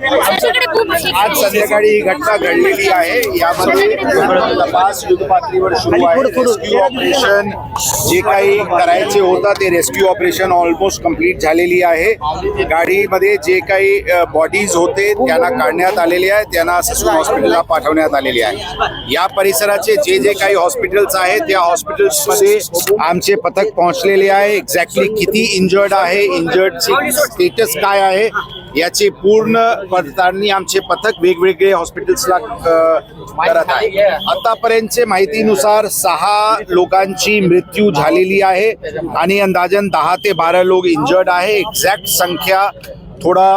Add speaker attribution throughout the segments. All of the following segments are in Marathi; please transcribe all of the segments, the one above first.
Speaker 1: आज संध्याकाळी ही घटना घडलेली आहे. यामध्ये तपास युद्धपातळीवर सुरू आहे. ऑपरेशन जे काही करायचे होता ते रेस्क्यू ऑपरेशन ऑलमोस्ट कंप्लीट झालेली आहे. गाडीमध्ये जे काही बॉडीज होते त्यांना काढण्यात आलेले आहे. त्यांना ससून हॉस्पिटलला पाठवण्यात आलेले आहे. या परिसराचे जे जे काही हॉस्पिटल्स आहेत त्या हॉस्पिटल्समध्ये आमचे पथक पोहोचलेले आहे. एक्झॅक्टली किती इंजर्ड आहे इंजर्डची स्टेटस काय आहे याची पूर्ण पडताळणी आमचे पथक वेगवेगळे हॉस्पिटल्सला करत आहे. आतापर्यंतचे माहितीनुसार सहा लोकांची मृत्यू झालेली आहे. आणि अंदाजन दहा ते बारा लोक इंजर्ड आहे. एक्झॅक्ट संख्या थोडा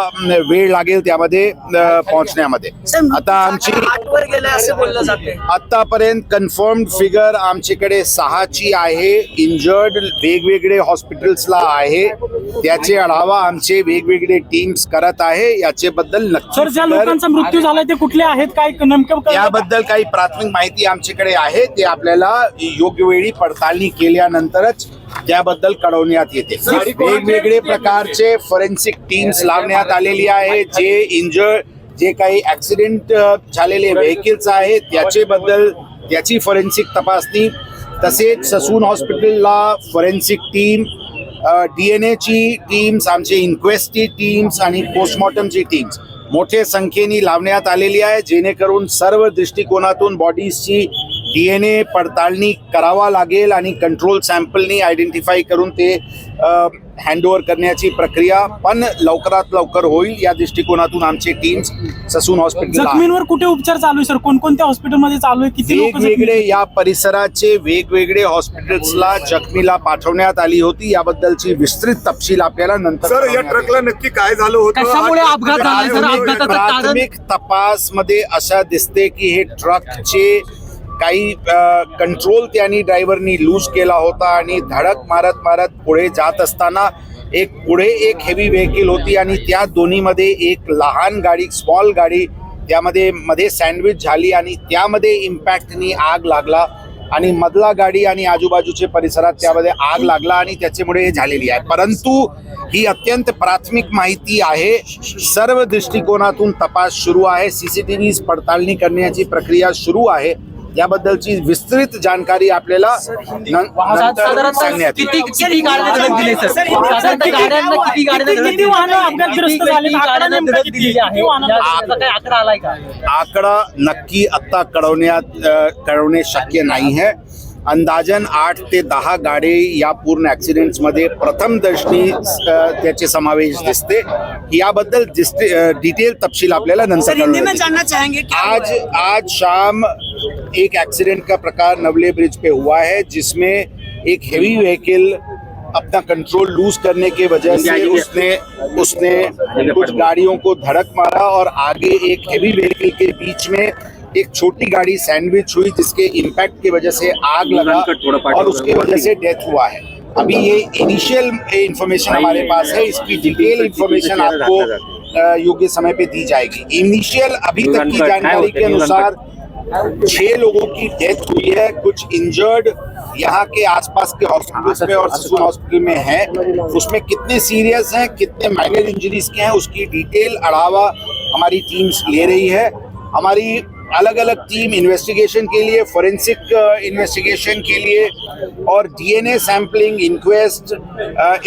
Speaker 1: वेळ लागेल त्यामध्ये पोहोचण्यामध्ये. आता आमची
Speaker 2: आठवर गेले असे बोललं जाते.
Speaker 1: आतापर्यंत कन्फर्म्ड फिगर आमच्याकडे सहाची आहे. इंजर्ड वेगवेगळे हॉस्पिटल्सला आहे. त्याचे आढावा आमचे वेगवेगळे टीम्स करत आहे. याचे बद्दल
Speaker 3: सर ज्या
Speaker 1: नक्की
Speaker 3: लोकांचा मृत्यू झालाय ते कुठले आहेत? काय नेमकं?
Speaker 1: याबद्दल काही प्राथमिक माहिती आमच्याकडे आहे. ते आपल्याला योग्य वेळी पडताळणी केल्यानंतरच त्याबद्दल कळवण्यात येते. वेगवेगळे प्रकारचे फॉरेन्सिक टीम्स लावण्यात आलेली आहे. जे इंजर्ड जे काही ऍक्सिडेंट झालेले व्हेकल्स आहेत त्याचे बद्दल त्याची फॉरेन्सिक तपासणी. तसेच ससून हॉस्पिटलला फॉरेन्सिक टीम डी एन एची टीम्स आमचे इन्क्वेस्टची टीम्स आणि पोस्टमॉर्टमची टीम्स मोठ्या संख्येने लावण्यात आलेली आहे. जेणेकरून सर्व दृष्टिकोनातून बॉडीजची डी एन ए पडताळणी करावा लागेल आणि कंट्रोल सॅम्पलनी आयडेंटिफाय करून ते हँडओव्हर करण्याची प्रक्रिया पण लवकरात लवकर होईल. या दृष्टिकोनातून आमचे टीम्स ससून हॉस्पिटल
Speaker 3: जखमींवर कुठे उपचार चालू आहे सर? कोणकोणत्या हॉस्पिटलमध्ये चालू आहे? किती लोक
Speaker 1: वेगवेगळे या परिसराचे वेगवेगळे हॉस्पिटल्सला जखमीला पाठवण्यात आली होती. याबद्दलची विस्तृत तपशील आपल्याला नंतर
Speaker 4: सर या
Speaker 1: कळवण्यात
Speaker 4: ट्रकला नक्की काय झालं होतं?
Speaker 2: कशामुळे अपघात झालाय सर?
Speaker 4: काय होतं?
Speaker 2: अपघाताचं कारण?
Speaker 1: प्राथमिक तपासमध्ये अशा दिसते की हे ट्रकचे काही कंट्रोल त्यांनी ड्रायव्हरनी लूज केला होता आणि धडक मारत मारत पुढे जात असताना एक पुढे एक हेवी व्हेकल होती आणि त्या दोन्हीमध्ये एक लहान गाडी स्मॉल गाडी त्यामध्ये मध्ये सँडविच झाली आणि त्यामध्ये इम्पॅक्टनी आग लागला आणि मधला गाडी आणि आजूबाजूचे परिसरात त्यामध्ये आग लागला आणि त्याच्यामुळे हे झालेली आहे. परंतु ही अत्यंत प्राथमिक माहिती आहे. सर्व दृष्टिकोनातून तपास सुरू आहे. सीसीटीव्ही पडताळणी करण्याची प्रक्रिया सुरू आहे. याबद्दलची विस्तृत जानकारी आपल्याला
Speaker 2: किती. किती गाड्या
Speaker 3: आकडा
Speaker 2: आहे?
Speaker 1: नक्की आत्ता कळवण्यात कळवणे शक्य नाही है अंदाजन आठ ते दहा गाडी या पूर्ण ॲक्सिडेंट्समध्ये प्रथम दर्शनी त्याचे समावेश दिसते. याबद्दल डिटेल तपशील आपल्याला नंतर
Speaker 2: जानना चाहेंगे
Speaker 1: आज आज शाम एक एक्सीडेंट का प्रकार नवले ब्रिज पे हुआ है जिसमें एक हेवी व्हीकल अपना कंट्रोल लूज करने के वजह से उसने उसने कुछ गाड़ियों को धड़क मारा और आगे एक हेवी व्हीकल के बीच में एक छोटी गाड़ी सैंडविच हुई जिसके इम्पैक्ट की वजह से आग लगा और उसकी वजह से डेथ हुआ है। अभी ये इनिशियल इंफॉर्मेशन हमारे पास है इसकी डिटेल इंफॉर्मेशन आपको योग्य समय पे दी जाएगी। इनिशियल अभी तक की जानकारी के अनुसार छह लोगों की डेथ हुई है। कुछ इंजर्ड यहाँ के आसपास के हॉस्पिटल में और ससून हॉस्पिटल में है। उसमें कितने सीरियस हैं कितने माइनर इंजरीज के हैं उसकी डिटेल अढ़ावा हमारी टीम्स ले रही है। हमारी अलग अलग टीम इन्वेस्टिगेशन के लिए फोरेंसिक इन्वेस्टिगेशन के लिए और डीएनए सैंपलिंग इंक्वेस्ट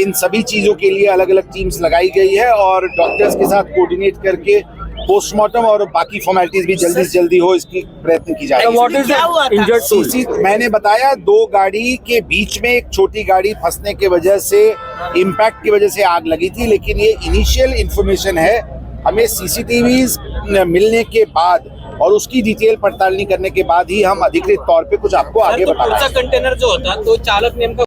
Speaker 1: इन सभी चीज़ों के लिए अलग अलग टीम्स लगाई गई है और डॉक्टर्स के साथ कोऑर्डिनेट करके पोस्टमार्टम और बाकी फॉर्मेलिटीज भी जल्दी से जल्दी हो इसकी प्रयत्न की जाएगी
Speaker 2: व्हाट इज़ इंजर्ड
Speaker 1: सीसी मैंने बताया दो गाड़ी के बीच में एक छोटी गाड़ी फंसने की वजह से इम्पैक्ट की वजह से आग लगी थी लेकिन ये इनिशियल इन्फॉर्मेशन है हमें सीसीटीवी मिलने के बाद और उसकी डिटेल पड़तालनी करने के बाद ही हम अधिकृत तौर पे कुछ आपको आगे बता पाएंगे।
Speaker 5: कंटेनर जो होता तो चालक नेमका